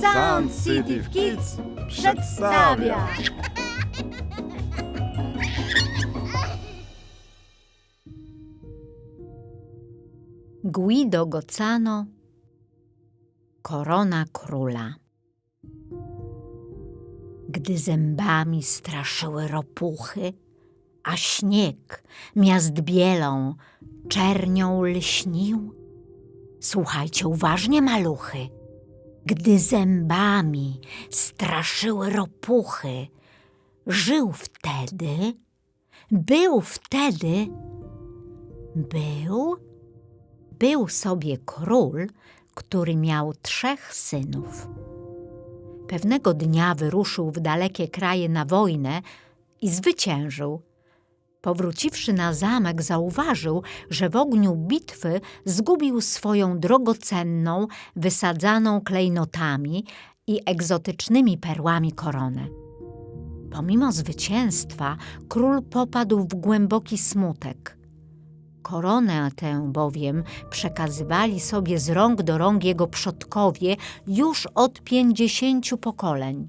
Sensitive Kids przedstawia. Guido Gocano Korona Króla Gdy zębami straszyły ropuchy, a śnieg miast bielą czernią lśnił, słuchajcie uważnie, maluchy. Gdy zębami straszyły ropuchy, żył wtedy, był wtedy, był był sobie król, który miał trzech synów. Pewnego dnia wyruszył w dalekie kraje na wojnę i zwyciężył. Powróciwszy na zamek, zauważył, że w ogniu bitwy zgubił swoją drogocenną, wysadzaną klejnotami i egzotycznymi perłami koronę. Pomimo zwycięstwa, król popadł w głęboki smutek. Koronę tę bowiem przekazywali sobie z rąk do rąk jego przodkowie już od pięćdziesięciu pokoleń.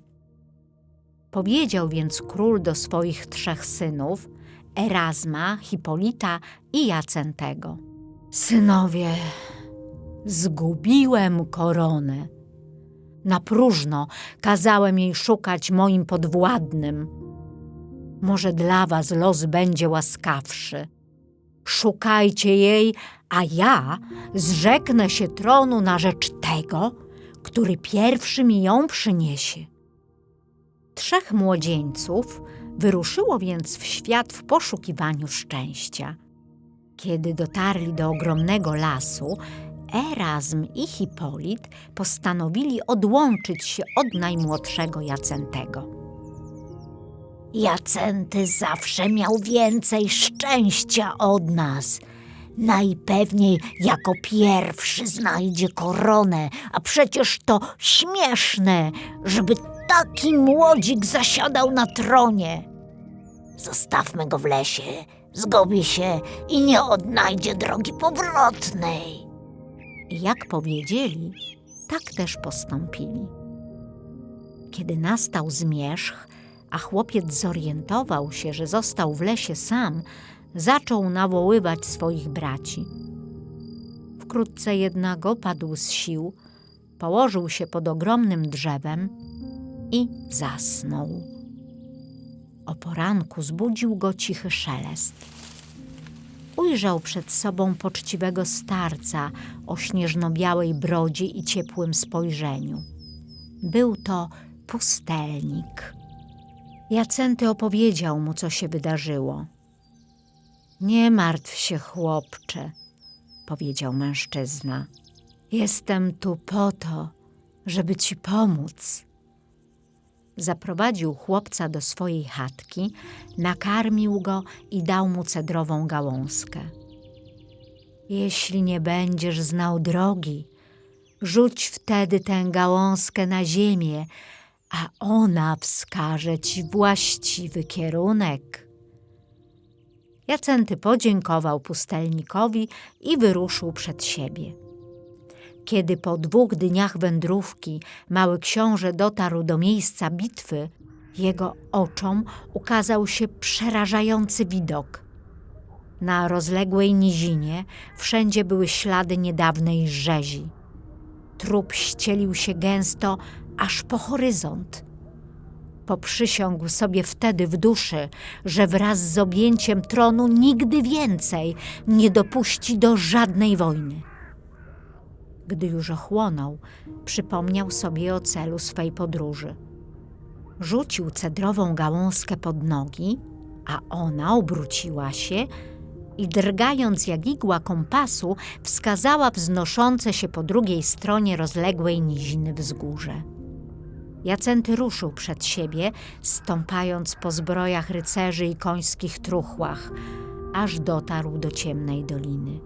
Powiedział więc król do swoich trzech synów, Erasma, Hipolita i Jacentego. Synowie, zgubiłem koronę. Na próżno kazałem jej szukać moim podwładnym. Może dla was los będzie łaskawszy szukajcie jej, a ja zrzeknę się tronu na rzecz tego, który pierwszy mi ją przyniesie. Trzech młodzieńców wyruszyło więc w świat w poszukiwaniu szczęścia. Kiedy dotarli do ogromnego lasu, Erasm i Hipolit postanowili odłączyć się od najmłodszego Jacentego. Jacenty zawsze miał więcej szczęścia od nas. Najpewniej jako pierwszy znajdzie koronę, a przecież to śmieszne, żeby taki młodzik zasiadał na tronie. Zostawmy go w lesie, zgubi się i nie odnajdzie drogi powrotnej. Jak powiedzieli, tak też postąpili. Kiedy nastał zmierzch, a chłopiec zorientował się, że został w lesie sam, zaczął nawoływać swoich braci. Wkrótce jednak opadł z sił, położył się pod ogromnym drzewem i zasnął. O poranku zbudził go cichy szelest. Ujrzał przed sobą poczciwego starca o śnieżno-białej brodzie i ciepłym spojrzeniu. Był to pustelnik. Jacenty opowiedział mu, co się wydarzyło. Nie martw się, chłopcze, powiedział mężczyzna. Jestem tu po to, żeby ci pomóc. Zaprowadził chłopca do swojej chatki, nakarmił go i dał mu cedrową gałązkę. Jeśli nie będziesz znał drogi, rzuć wtedy tę gałązkę na ziemię, a ona wskaże ci właściwy kierunek. Jacenty podziękował pustelnikowi i wyruszył przed siebie. Kiedy po dwóch dniach wędrówki mały książę dotarł do miejsca bitwy, jego oczom ukazał się przerażający widok. Na rozległej nizinie wszędzie były ślady niedawnej rzezi. Trup ścielił się gęsto, aż po horyzont. Poprzysiągł sobie wtedy w duszy, że wraz z objęciem tronu nigdy więcej nie dopuści do żadnej wojny. Gdy już ochłonął, przypomniał sobie o celu swej podróży. Rzucił cedrową gałązkę pod nogi, a ona obróciła się i drgając jak igła kompasu, wskazała wznoszące się po drugiej stronie rozległej niziny wzgórze. Jacenty ruszył przed siebie, stąpając po zbrojach rycerzy i końskich truchłach, aż dotarł do ciemnej doliny.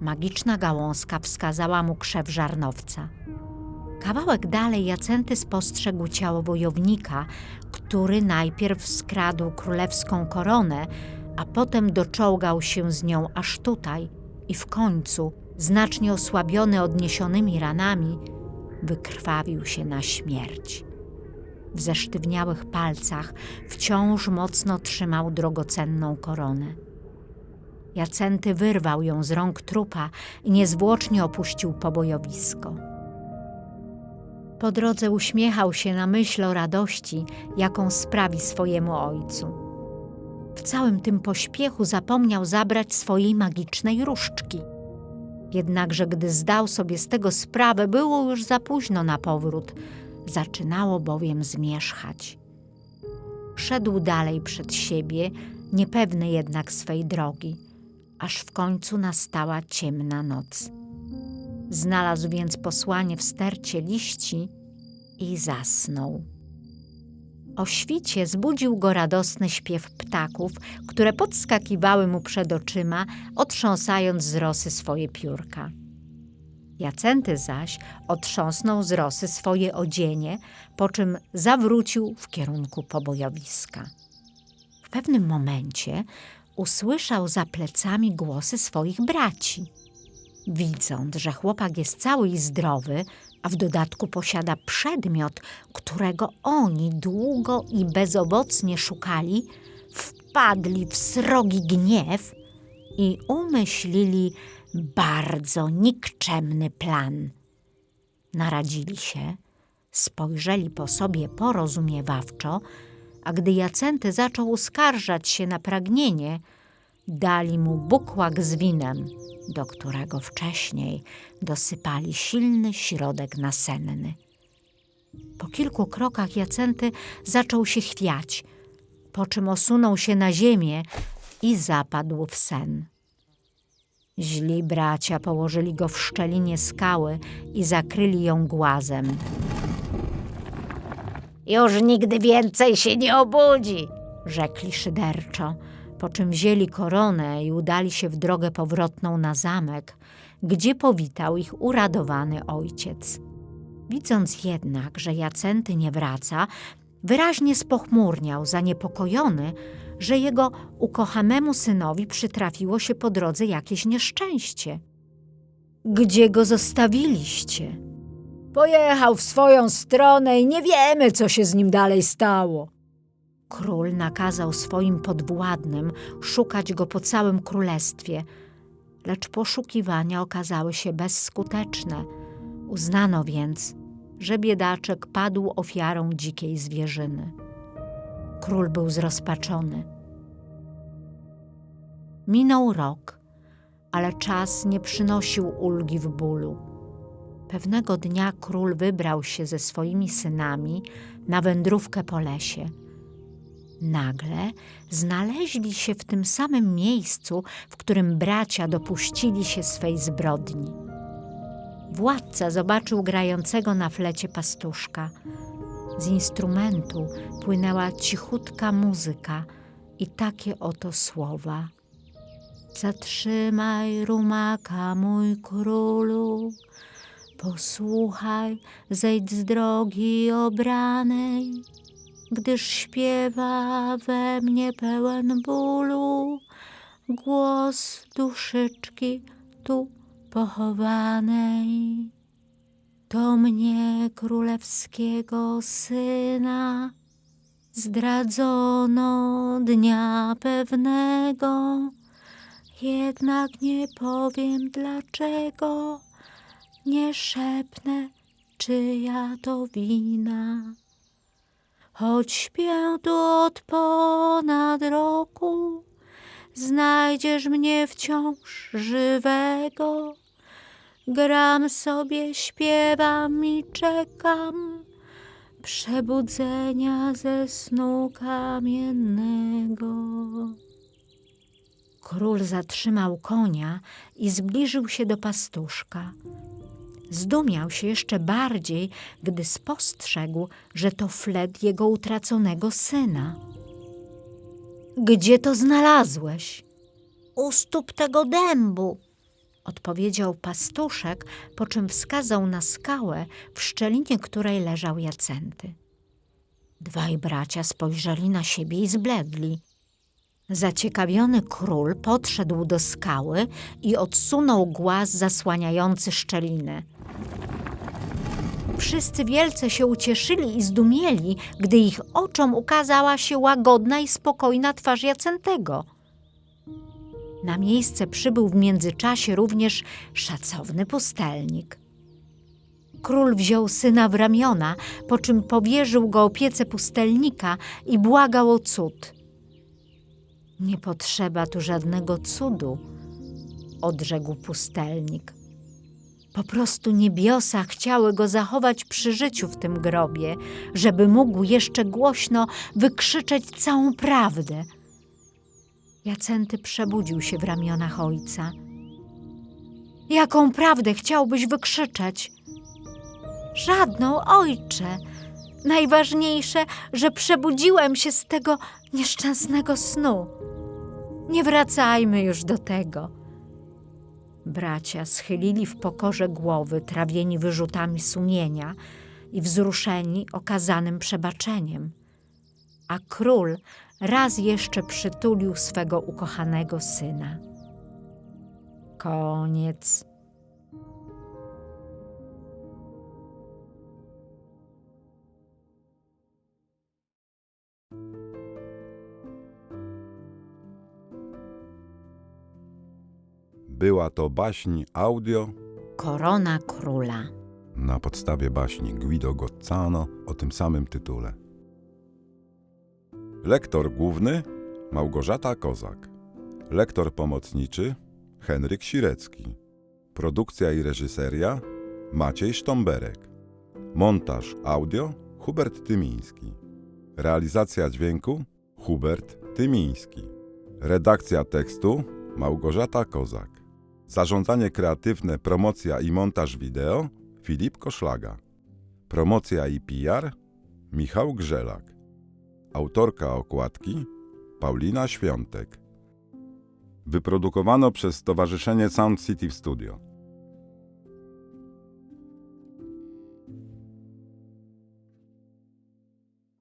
Magiczna gałązka wskazała mu krzew żarnowca. Kawałek dalej Jacenty spostrzegł ciało wojownika, który najpierw skradł królewską koronę, a potem doczołgał się z nią aż tutaj i w końcu, znacznie osłabiony odniesionymi ranami, wykrwawił się na śmierć. W zesztywniałych palcach wciąż mocno trzymał drogocenną koronę. Jacenty wyrwał ją z rąk trupa i niezwłocznie opuścił pobojowisko. Po drodze uśmiechał się na myśl o radości, jaką sprawi swojemu ojcu. W całym tym pośpiechu zapomniał zabrać swojej magicznej różdżki. Jednakże gdy zdał sobie z tego sprawę, było już za późno na powrót. Zaczynało bowiem zmierzchać. Szedł dalej przed siebie, niepewny jednak swej drogi, aż w końcu nastała ciemna noc. Znalazł więc posłanie w stercie liści i zasnął. O świcie zbudził go radosny śpiew ptaków, które podskakiwały mu przed oczyma, otrząsając z rosy swoje piórka. Jacenty zaś otrząsnął z rosy swoje odzienie, po czym zawrócił w kierunku pobojowiska. W pewnym momencie usłyszał za plecami głosy swoich braci. Widząc, że chłopak jest cały i zdrowy, a w dodatku posiada przedmiot, którego oni długo i bezowocnie szukali, wpadli w srogi gniew i umyślili bardzo nikczemny plan. Naradzili się, spojrzeli po sobie porozumiewawczo, a gdy Jacenty zaczął uskarżać się na pragnienie, dali mu bukłak z winem, do którego wcześniej dosypali silny środek nasenny. Po kilku krokach Jacenty zaczął się chwiać, po czym osunął się na ziemię i zapadł w sen. Źli bracia położyli go w szczelinie skały i zakryli ją głazem. Już nigdy więcej się nie obudzi, rzekli szyderczo, po czym wzięli koronę i udali się w drogę powrotną na zamek, gdzie powitał ich uradowany ojciec. Widząc jednak, że Jacenty nie wraca, wyraźnie spochmurniał, zaniepokojony, że jego ukochanemu synowi przytrafiło się po drodze jakieś nieszczęście. Gdzie go zostawiliście? Pojechał w swoją stronę i nie wiemy, co się z nim dalej stało. Król nakazał swoim podwładnym szukać go po całym królestwie, lecz poszukiwania okazały się bezskuteczne. Uznano więc, że biedaczek padł ofiarą dzikiej zwierzyny. Król był zrozpaczony. Minął rok, ale czas nie przynosił ulgi w bólu. Pewnego dnia król wybrał się ze swoimi synami na wędrówkę po lesie. Nagle znaleźli się w tym samym miejscu, w którym bracia dopuścili się swej zbrodni. Władca zobaczył grającego na flecie pastuszka. Z instrumentu płynęła cichutka muzyka i takie oto słowa. Zatrzymaj rumaka, mój królu, posłuchaj, zejdź z drogi obranej, gdyż śpiewa we mnie pełen bólu. Głos duszyczki tu pochowanej. To mnie królewskiego syna zdradzono dnia pewnego, jednak nie powiem dlaczego, nie szepnę, czyja to wina. Choć śpię tu od ponad roku, znajdziesz mnie wciąż żywego. Gram sobie, śpiewam i czekam przebudzenia ze snu kamiennego. Król zatrzymał konia i zbliżył się do pastuszka. Zdumiał się jeszcze bardziej, gdy spostrzegł, że to flet jego utraconego syna. Gdzie to znalazłeś? U stóp tego dębu, odpowiedział pastuszek, po czym wskazał na skałę, w szczelinie której leżał Jacenty. Dwaj bracia spojrzeli na siebie i zbledli. Zaciekawiony król podszedł do skały i odsunął głaz zasłaniający szczelinę. Wszyscy wielce się ucieszyli i zdumieli, gdy ich oczom ukazała się łagodna i spokojna twarz Jacentego. Na miejsce przybył w międzyczasie również szacowny pustelnik. Król wziął syna w ramiona, po czym powierzył go opiece pustelnika i błagał o cud. Nie potrzeba tu żadnego cudu, odrzekł pustelnik. Po prostu niebiosa chciały go zachować przy życiu w tym grobie, żeby mógł jeszcze głośno wykrzyczeć całą prawdę. Jacenty przebudził się w ramionach ojca. Jaką prawdę chciałbyś wykrzyczeć? Żadną, ojcze. Najważniejsze, że przebudziłem się z tego nieszczęsnego snu. Nie wracajmy już do tego. Bracia schylili w pokorze głowy, trawieni wyrzutami sumienia i wzruszeni okazanym przebaczeniem. A król raz jeszcze przytulił swego ukochanego syna. Koniec. Była to baśń audio Korona króla. na podstawie baśni Guido Gozzano o tym samym tytule. Lektor główny Małgorzata Kozak. Lektor pomocniczy Henryk Sirecki. Produkcja i reżyseria Maciej Sztomberek. Montaż audio Hubert Tymiński. Realizacja dźwięku Hubert Tymiński. Redakcja tekstu Małgorzata Kozak. Zarządzanie kreatywne, promocja i montaż wideo Filip Koszlaga. Promocja i PR Michał Grzelak. Autorka okładki Paulina Świątek. Wyprodukowano przez Stowarzyszenie Sound City Studio.